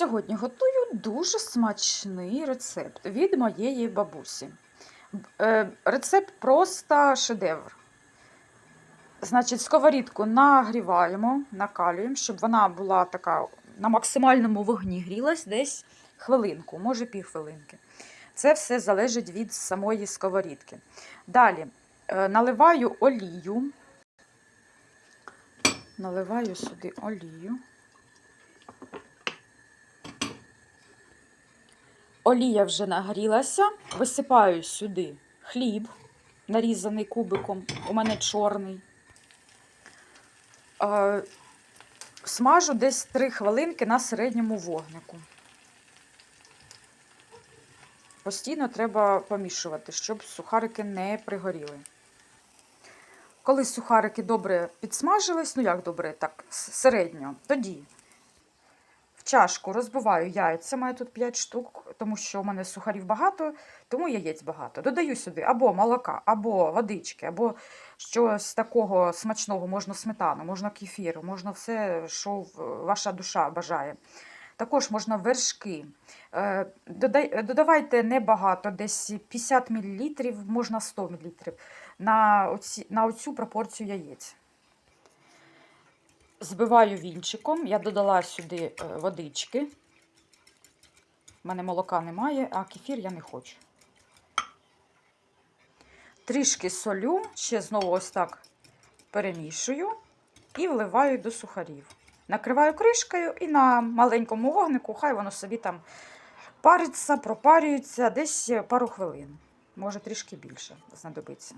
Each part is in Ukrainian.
Сьогодні готую дуже смачний рецепт від моєї бабусі. Е, Рецепт просто шедевр. Значить, сковорідку нагріваємо, накалюємо, щоб вона була така на максимальному вогні грілась десь хвилинку, може півхвилинки. Це все залежить від самої сковорідки. Далі е, наливаю олію. Наливаю сюди олію. Олія вже нагрілася, висипаю сюди хліб, нарізаний кубиком, у мене чорний. Е, Смажу десь 3 хвилинки на середньому вогнику. Постійно треба помішувати, щоб сухарики не пригоріли. Коли сухарики добре підсмажились, ну як добре, так, середньо, тоді чашку розбиваю яйця, маю тут 5 штук, тому що у мене сухарів багато, тому яєць багато. Додаю сюди або молока, або водички, або щось такого смачного, можна сметану, можна кефір, можна все, що ваша душа бажає. Також можна вершки. Е, Додавайте небагато, десь 50 мл, можна 100 мл на оцю пропорцію яєць. Збиваю вінчиком, я додала сюди е, водички. У мене молока немає, а кефір я не хочу. Трішки солю, ще знову ось так перемішую і вливаю до сухарів. Накриваю кришкою і на маленькому вогнику, хай воно собі там париться, пропарюється десь пару хвилин. Може трішки більше знадобиться.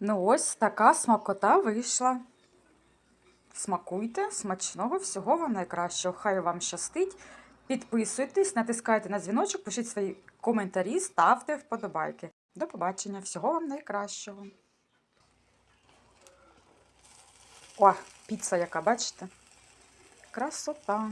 Ну, ось така смакота вийшла. Смакуйте, смачного, всього вам найкращого. Хай вам щастить. Підписуйтесь, натискайте на дзвіночок, пишіть свої коментарі, ставте вподобайки. До побачення, всього вам найкращого. О, піца яка, бачите? Красота.